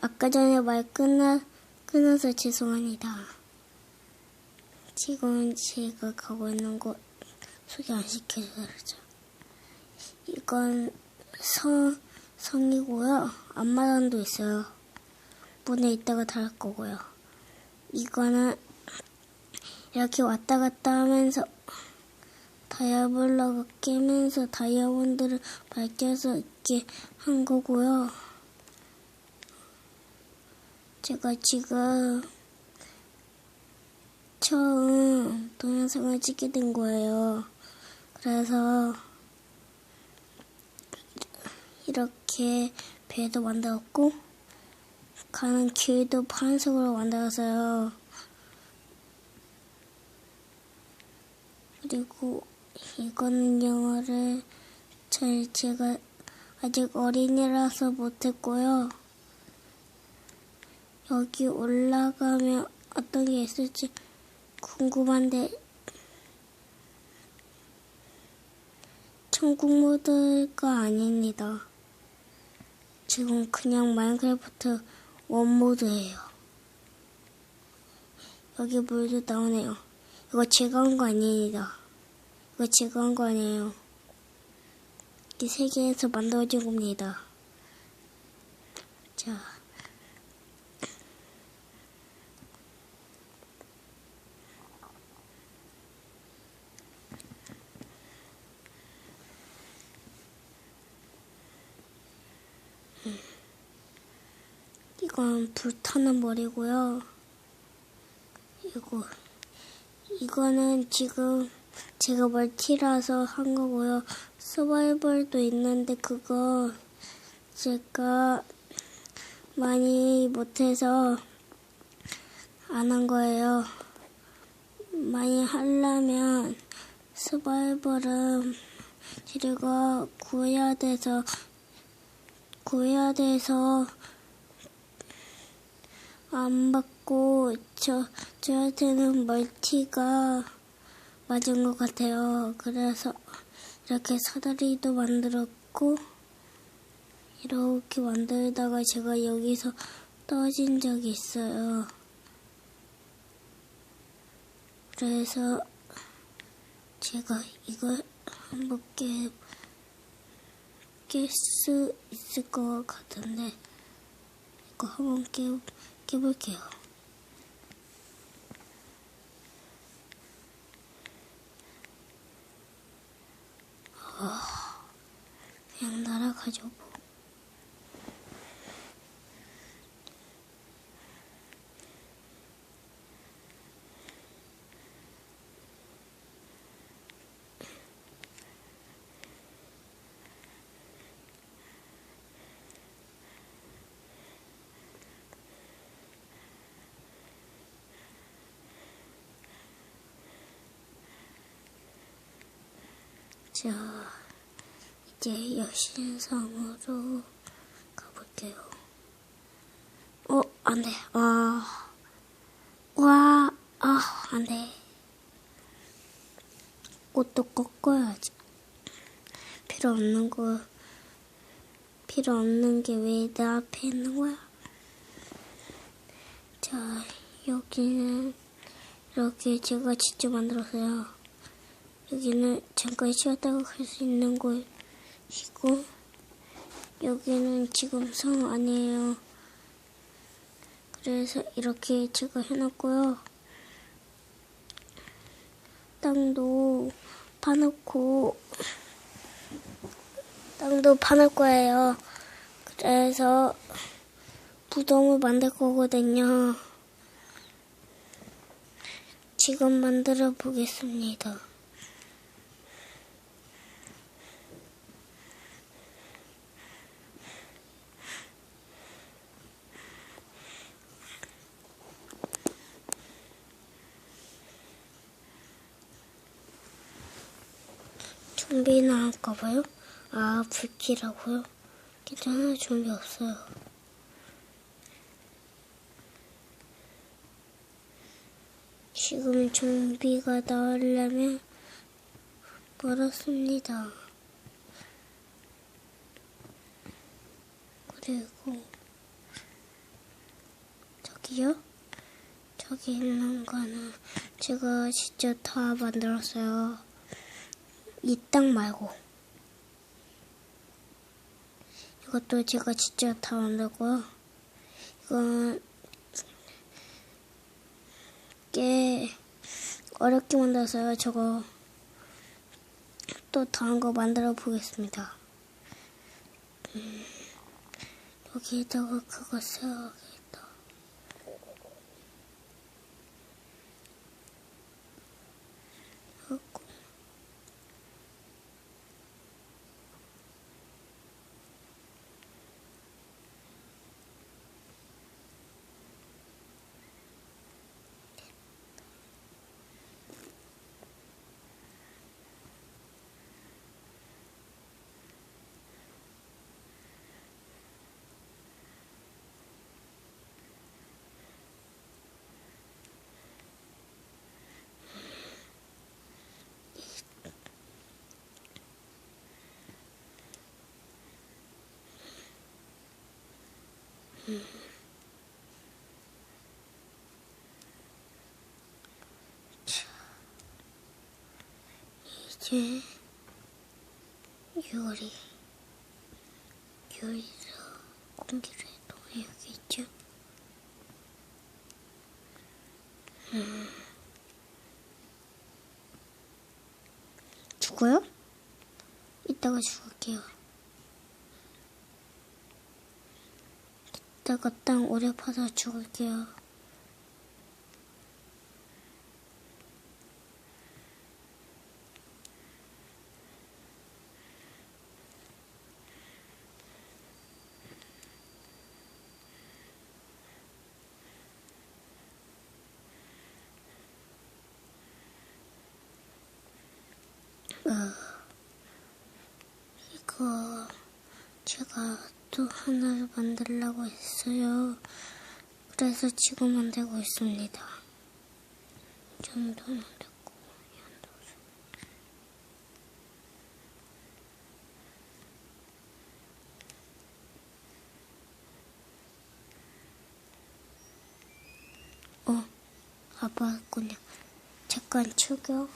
아까 전에 말 끊어, 끊어서 죄송합니다. 지금 제가 가고 있는 곳 소개 안 그러죠. 이건 성, 성이고요. 앞마당도 있어요. 문에 있다가 닫을 거고요. 이거는 이렇게 왔다 갔다 하면서 다이아블럭을 깨면서 다이아몬드를 밝혀서 이렇게 한 거고요. 제가 지금 처음 동영상을 찍게 된 거예요. 그래서 이렇게 배도 만들었고 가는 길도 파란색으로 만들었어요. 그리고 이거는 영어를 잘 제가 아직 어린이라서 못했고요. 여기 올라가면 어떤 게 있을지 궁금한데 천국 모드가 아닙니다. 지금 그냥 마인크래프트 원 모드예요. 여기 물도 나오네요. 이거 제가 한 거 아닙니다. 이거 제가 한 거 아니에요. 이 세계에서 만들어진 겁니다. 자. 이건 불타는 머리고요. 이거 이거는 지금 제가 멀티라서 한 거고요. 서바이벌도 있는데 그거 제가 많이 못해서 안 한 거예요. 많이 하려면 서바이벌은 재료가 구해야 돼서 구해야 돼서 안 받고 저 저한테는 멀티가 맞은 것 같아요. 그래서 이렇게 사다리도 만들었고 이렇게 만들다가 제가 여기서 떨어진 적이 있어요. 그래서 제가 이걸 한번 깨, 깰 수 있을 것 같은데 이거 한번 깨, 깨볼게요. 그냥 날아가죠 자, 이제 여신상으로 가볼게요. 어, 안 돼. 아, 와, 아, 안 돼. 꽃도 꺾어야지. 필요 없는 거, 필요 없는 게 왜 내 앞에 있는 거야? 자, 여기는 이렇게 제가 직접 만들었어요. 여기는 잠깐 쉬었다가 갈 수 있는 곳이고 여기는 지금 성 아니에요. 그래서 이렇게 제가 해놨고요. 땅도 파놓고 땅도 파놓을 거예요. 그래서 무덤을 만들 거거든요. 지금 만들어 보겠습니다. 좀비 나올까봐요? 아, 불길라고요? 괜찮아요, 좀비 없어요. 지금 좀비가 나오려면 멀었습니다. 그리고 여기요? 저기 있는 거는 제가 직접 다 만들었어요. 이 땅 말고. 이것도 제가 직접 다 만들고요. 이건 꽤 어렵게 만들었어요. 저거 또 다른 거 만들어 보겠습니다. 음, 여기에다가 그거 써야겠다. 이제 요리 요리서 공기를 통해야겠죠. 음. 죽어요? 이따가 죽을게요. 이따가 땅 오래 파서 죽을게요. 이거 제가 또 하나를 만들려고 했어요. 그래서 지금 만들고 있습니다. 됐고, 이 정도. 어, 아빠 군요. 잠깐 추격.